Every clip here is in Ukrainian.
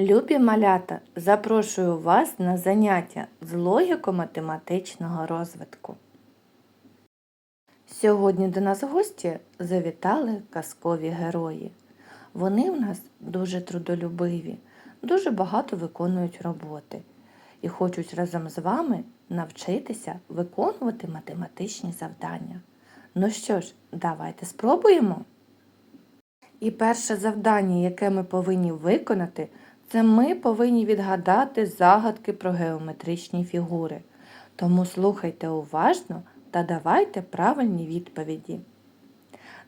Любі малята, запрошую вас на заняття з логіко-математичного розвитку. Сьогодні до нас в гості завітали казкові герої. Вони в нас дуже трудолюбиві, дуже багато виконують роботи і хочуть разом з вами навчитися виконувати математичні завдання. Ну що ж, давайте спробуємо. І перше завдання, яке ми повинні виконати, це ми повинні відгадати загадки про геометричні фігури. Тому слухайте уважно та давайте правильні відповіді.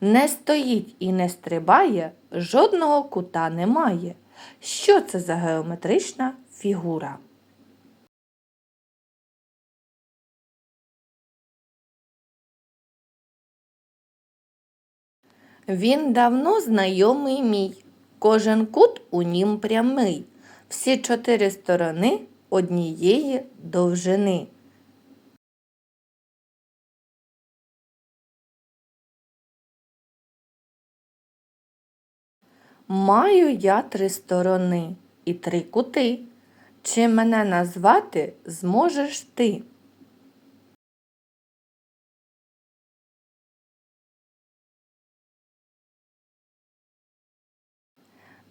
Не стоїть і не стрибає, жодного кута немає. Що це за геометрична фігура? Він давно знайомий мій, кожен кут у нім прямий, всі чотири сторони однієї довжини. Маю я три сторони і три кути. Чи мене назвати зможеш ти?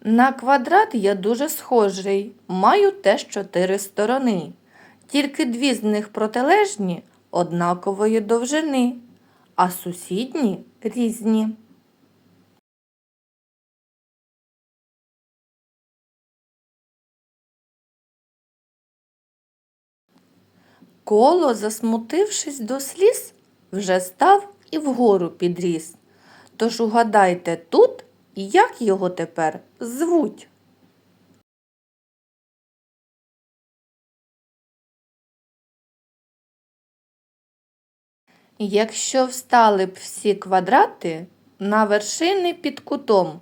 На квадрат я дуже схожий, маю теж чотири сторони. Тільки дві з них протилежні однакової довжини, а сусідні різні. Коло, засмутившись до сліз, вже став і вгору підріс. Тож угадайте тут, як його тепер звуть. Якщо встали б всі квадрати на вершини під кутом,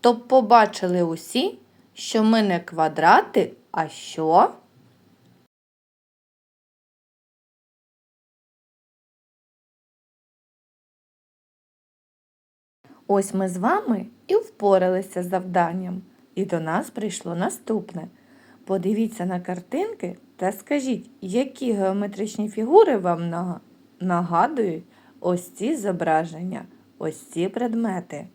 то побачили усі, що ми не квадрати, а що? Ось ми з вами і впоралися з завданням. І до нас прийшло наступне. Подивіться на картинки та скажіть, які геометричні фігури вам нагадують ось ці зображення, ось ці предмети.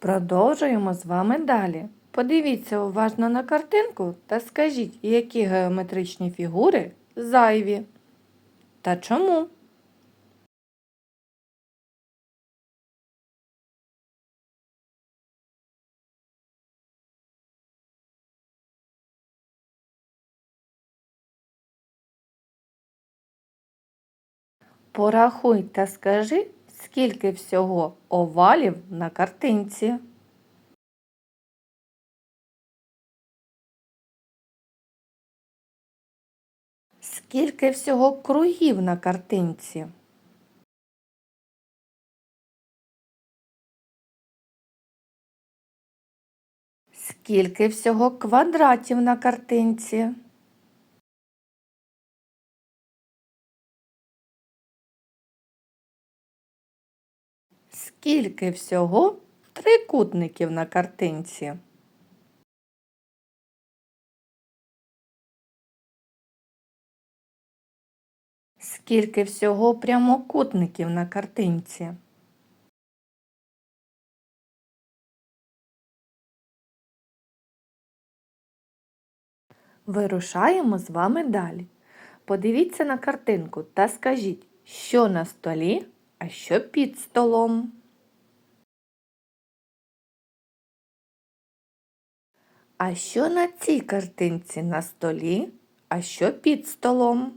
Продовжуємо з вами далі. Подивіться уважно на картинку та скажіть, які геометричні фігури зайві. Та чому? Порахуй та скажи, скільки всього овалів на картинці. Скільки всього кругів на картинці? Скільки всього квадратів на картинці? Скільки всього трикутників на картинці? Скільки всього прямокутників на картинці? Вирушаємо з вами далі. Подивіться на картинку та скажіть, що на столі, а що під столом. А що на цій картинці на столі, а що під столом?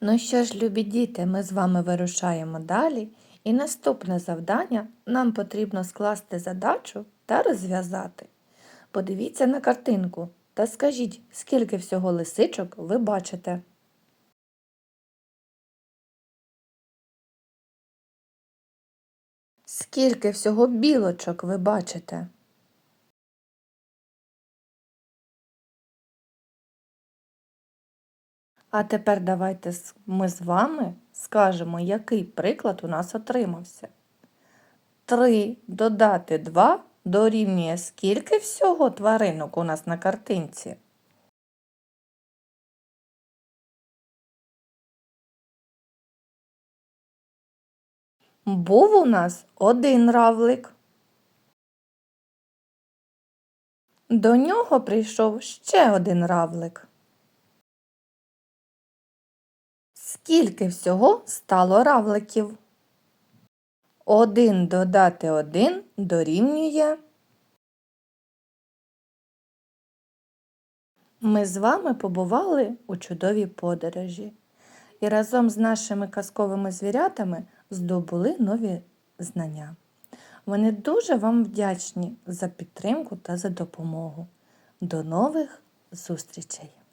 Ну що ж, любі діти, ми з вами вирушаємо далі, і наступне завдання нам потрібно скласти задачу та розв'язати. Подивіться на картинку та скажіть, скільки всього лисичок ви бачите. Скільки всього білочок ви бачите? А тепер давайте ми з вами скажемо, який приклад у нас отримався. 3 додати 2 дорівнює скільки всього тваринок у нас на картинці? Був у нас один равлик. До нього прийшов ще один равлик. Скільки всього стало равликів? Один додати один дорівнює. Ми з вами побували у чудовій подорожі і разом з нашими казковими звірятами здобули нові знання. Вони дуже вам вдячні за підтримку та за допомогу. До нових зустрічей!